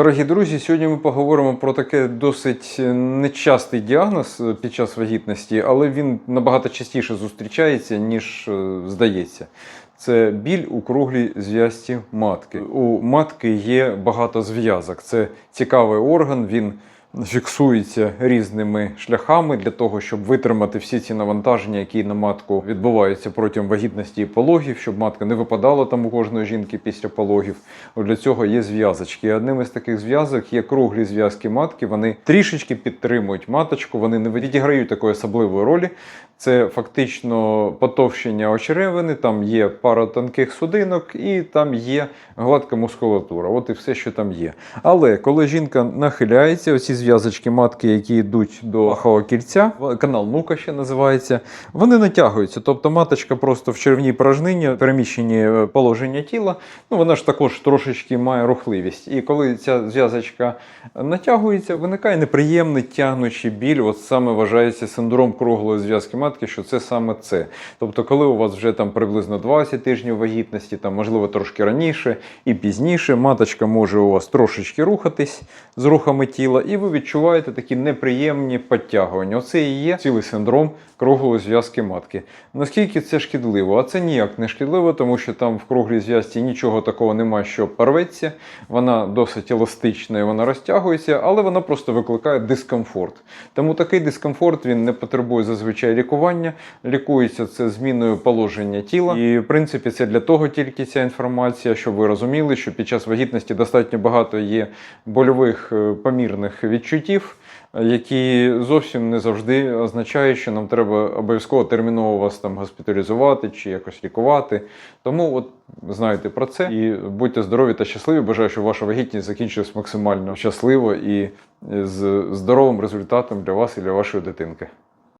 Дорогі друзі, сьогодні ми поговоримо про таке досить нечастий діагноз під час вагітності, але він набагато частіше зустрічається, ніж е, здається. Це біль у круглій зв'язці матки. У матки є багато зв'язок. Це цікавий орган. Він фіксується різними шляхами для того, щоб витримати всі ці навантаження, які на матку відбуваються протягом вагітності і пологів, щоб матка не випадала там у кожної жінки після пологів. Для цього є зв'язочки. І одним із таких зв'язок є круглі зв'язки матки. Вони трішечки підтримують маточку, вони не відіграють такої особливої ролі. Це фактично потовщення очеревини, там є пара тонких судинок і там є гладка мускулатура. От і все, що там є. Але коли жінка нахиляється, оці зв'язочки матки, які йдуть до ахового кільця, канал Нука ще називається, вони натягуються. Тобто маточка просто в червній порожнині, переміщенні е, положення тіла, ну вона ж також трошечки має рухливість. І коли ця зв'язочка натягується, виникає неприємний тягнучий біль. От саме вважається синдром круглої зв'язки матки, що це саме це. Тобто, коли у вас вже там приблизно 20 тижнів вагітності, там можливо трошки раніше і пізніше, маточка може у вас трошечки рухатись з рухами тіла, і ви відчуваєте такі неприємні підтягування. Оце і є цілий синдром круглої зв'язки матки. Наскільки це шкідливо? А це ніяк не шкідливо, тому що там в круглій зв'язці нічого такого немає, що порветься. Вона досить еластична і вона розтягується, але вона просто викликає дискомфорт. Тому такий дискомфорт він не потребує зазвичай лікування. Лікується це зміною положення тіла. І в принципі це для того тільки ця інформація, щоб ви розуміли, що під час вагітності достатньо багато є больових е, помірних відчуттів. Які зовсім не завжди означають, що нам треба обов'язково терміново вас там госпіталізувати чи якось лікувати. Тому от знайте про це і будьте здорові та щасливі. Бажаю, щоб ваша вагітність закінчилась максимально щасливо і з здоровим результатом для вас і для вашої дитинки.